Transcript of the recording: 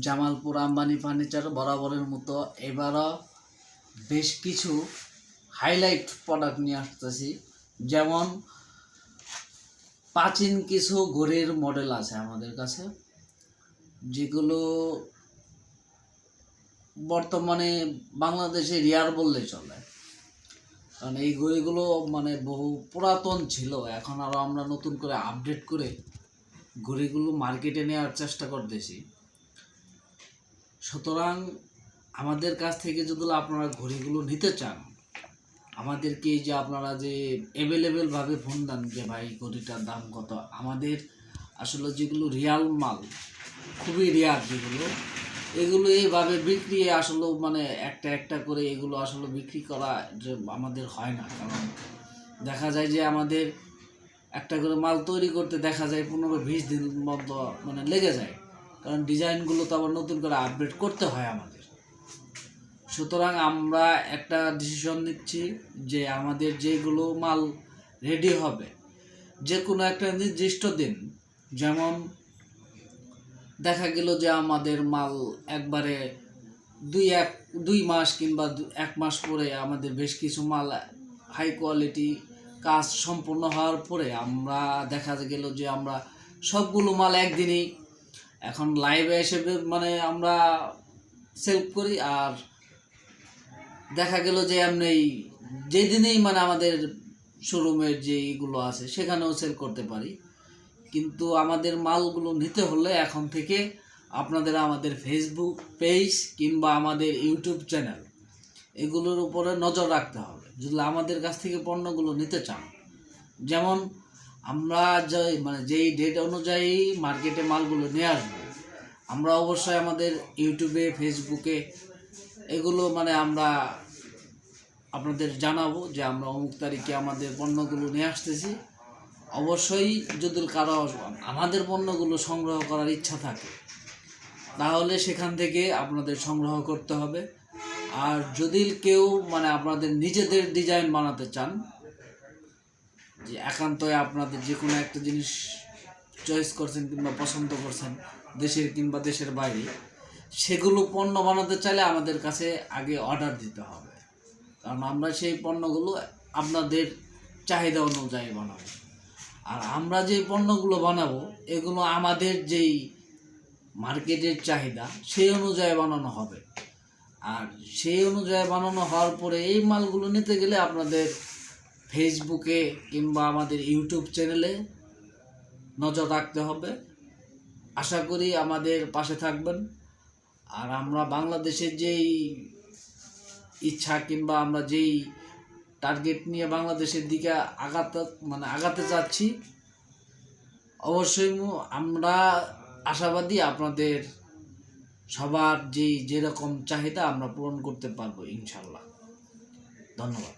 Jamalpur Ambani furniture বরাবরের মতো। এবারও বেশ কিছু হাইলাইট প্রোডাক্ট নিয়ে আসতেছি। যেমন প্রাচীন কিছু ঘড়ির মডেল আছে আমাদের কাছে, যেগুলো বর্তমানে বাংলাদেশে রিয়ার বললে চলে। কারণ এই ঘড়িগুলো মানে বহু পুরাতন ছিল, এখন আরও আমরা নতুন করে আপডেট করে ঘড়িগুলো মার্কেটে নেওয়ার চেষ্টা করতেছি। সুতরাং আমাদের কাছ থেকে যদি আপনারা ঘড়িগুলো নিতে চান, আমাদেরকে যে আপনারা যে অ্যাভেলেবেলভাবে ফোন দেন যে ভাই ঘড়িটার দাম কত, আমাদের আসলে যেগুলো রিয়াল মাল, খুবই রেয়ার যেগুলো, এগুলো এইভাবে বিক্রি আসলে মানে একটা একটা করে এগুলো আসলে বিক্রি করা যে আমাদের হয় না। কারণ দেখা যায় যে আমাদের একটা করে মাল তৈরি করতে দেখা যায় পনেরো বিশ দিন মতো মানে লেগে যায়। কারণ ডিজাইনগুলো তো আবার নতুন করে আপডেট করতে হয় আমাদের। সুতরাং আমরা একটা ডিসিশন নিচ্ছি যে আমাদের যেগুলো মাল রেডি হবে যে কোনো একটা নির্দিষ্ট দিন। যেমন দেখা গেল যে আমাদের মাল একবারে দুই এক, দুই মাস কিংবা এক মাস পরে আমাদের বেশ কিছু মাল হাই কোয়ালিটি কাজ সম্পূর্ণ হওয়ার পরে আমরা দেখা গেল যে আমরা সবগুলো মাল একদিনেই এখন লাইভে এসে মানে আমরা সেলফ করি আর দেখা গেল যে এমনি যেদিনেই মানে আমাদের শোরুমের যে ইগুলো আছে, সেখানেও সেল করতে পারি। কিন্তু আমাদের মালগুলো নিতে হলে এখন থেকে আপনাদের আমাদের ফেসবুক পেজ কিংবা আমাদের ইউটিউব চ্যানেল এগুলোর উপরে নজর রাখতে হবে। যদি আমাদের কাছ থেকে পণ্যগুলো নিতে চান, যেমন আমরা যে মানে যেই ডেট অনুযায়ী মার্কেটে মালগুলো নিয়ে আসব, আমরা অবশ্যই আমাদের ইউটিউবে ফেসবুকে এগুলো মানে আমরা আপনাদের জানাব যে আমরা অমুক তারিখে আমাদের পণ্যগুলো নিয়ে আসতেছি। অবশ্যই যদি কারও আমাদের পণ্যগুলো সংগ্রহ করার ইচ্ছা থাকে, তাহলে সেখান থেকে আপনাদের সংগ্রহ করতে হবে। আর যদি কেউ মানে আপনাদের নিজেদের ডিজাইন বানাতে চান যে একান্তই আপনাদের যে কোনো একটা জিনিস চয়েস করছেন কিংবা পছন্দ করছেন, দেশের কিংবা দেশের বাইরে, সেগুলো পণ্য বানাতে চাইলে আমাদের কাছে আগে অর্ডার দিতে হবে। কারণ আমরা সেই পণ্যগুলো আপনাদের চাহিদা অনুযায়ী বানাবো। আর আমরা যে পণ্যগুলো বানাবো, এগুলো আমাদের যেই মার্কেটের চাহিদা, সেই অনুযায়ী বানানো হবে। আর সেই অনুযায়ী বানানো হওয়ার পরে এই মালগুলো নিতে গেলে আপনাদের ফেসবুকে কিংবা আমাদের ইউটিউব চ্যানেলে নজর রাখতে হবে। আশা করি আমাদের পাশে থাকবেন। আর আমরা বাংলাদেশের যেই ইচ্ছা কিংবা আমরা যেই টার্গেট নিয়ে বাংলাদেশের দিকে আগাতে মানে আগাতে চাচ্ছি, অবশ্যই আমরা আশাবাদী আপনাদের সবার যেই, যেরকম চাহিদা আমরা পূরণ করতে পারব ইনশাল্লাহ ধন্যবাদ।